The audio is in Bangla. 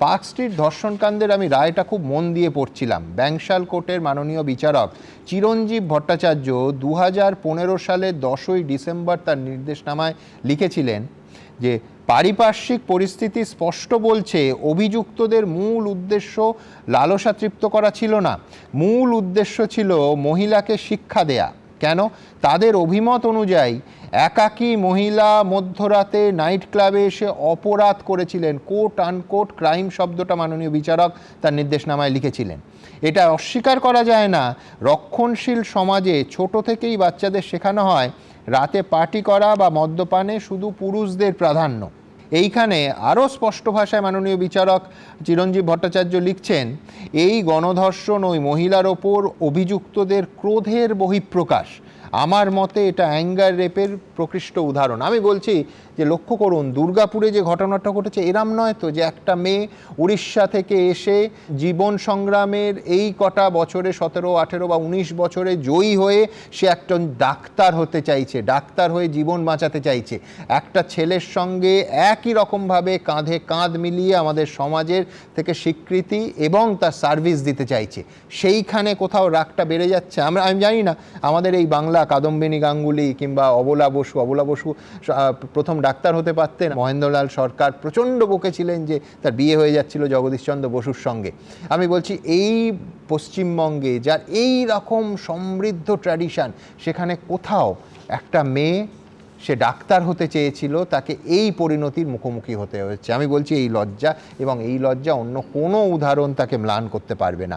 পার্ক স্ট্রিট ধর্ষণকাণ্ডের আমি রায়টা খুব মন দিয়ে পড়ছিলাম। ব্যাংশাল কোর্টের মাননীয় বিচারক চিরঞ্জীব ভট্টাচার্য দু হাজার পনেরো সালের দশই ডিসেম্বর তার নির্দেশনামায় লিখেছিলেন যে, পারিপার্শ্বিক পরিস্থিতি স্পষ্ট বলছে, অভিযুক্তদের মূল উদ্দেশ্য লালসা তৃপ্ত করা ছিল না। মূল উদ্দেশ্য ছিল মহিলাকে শিক্ষা দেয়া। কেন? তাদের অভিমত অনুযায়ী একাকী মহিলা মধ্যরাতে নাইট ক্লাবে এসে অপরাধ করেছিলেন। কোট আনকোট ক্রাইম শব্দটা মাননীয় বিচারক তার নির্দেশনামায় লিখেছিলেন। এটা অস্বীকার করা যায় না। রক্ষণশীল সমাজে ছোট থেকেই বাচ্চাদের শেখানো হয়, রাতে পার্টি করা বা মদ্যপানে শুধু পুরুষদের প্রাধান্য। এইখানে আরও স্পষ্ট ভাষায় মাননীয় বিচারক চিরঞ্জীব ভট্টাচার্য লিখছেন, এই গণধর্ষণ ওই মহিলার ওপর অভিযুক্তদের ক্রোধের বহিঃপ্রকাশ। আমার মতে এটা অ্যাঙ্গার রেপের প্রকৃষ্ট উদাহরণ। আমি বলছি যে লক্ষ্য করুন, দুর্গাপুরে যে ঘটনাটা ঘটেছে, এরাম নয় তো যে একটা মেয়ে উড়িষ্যা থেকে এসে জীবন সংগ্রামের এই কটা বছরে, সতেরো, আঠেরো বা উনিশ বছরে জয়ী হয়ে সে একজন ডাক্তার হতে চাইছে, ডাক্তার হয়ে জীবন বাঁচাতে চাইছে। একটা ছেলের সঙ্গে একই রকমভাবে কাঁধে কাঁধ মিলিয়ে আমাদের সমাজের থেকে স্বীকৃতি এবং তার সার্ভিস দিতে চাইছে। সেইখানে কোথাও রাগটা বেড়ে যাচ্ছে। আমরা, আমি জানি না, আমাদের এই বাংলা কাদম্বিনী গাঙ্গুলি কিংবা অবলা বসু অবলা বসু প্রথম ডাক্তার হতে পারতেন। মহেন্দ্রলাল সরকার প্রচণ্ড বকেছিলেন যে তার বিয়ে হয়ে যাচ্ছিল জগদীশচন্দ্র বসুর সঙ্গে। আমি বলছি, এই পশ্চিমবঙ্গে যার এই রকম সমৃদ্ধ ট্র্যাডিশন সেখানে কোথাও একটা মেয়ে, সে ডাক্তার হতে চেয়েছিল, তাকে এই পরিণতির মুখোমুখি হতে হয়েছে। আমি বলছি, এই লজ্জা এবং এই লজ্জা অন্য কোনো উদাহরণ তাকে ম্লান করতে পারবে না।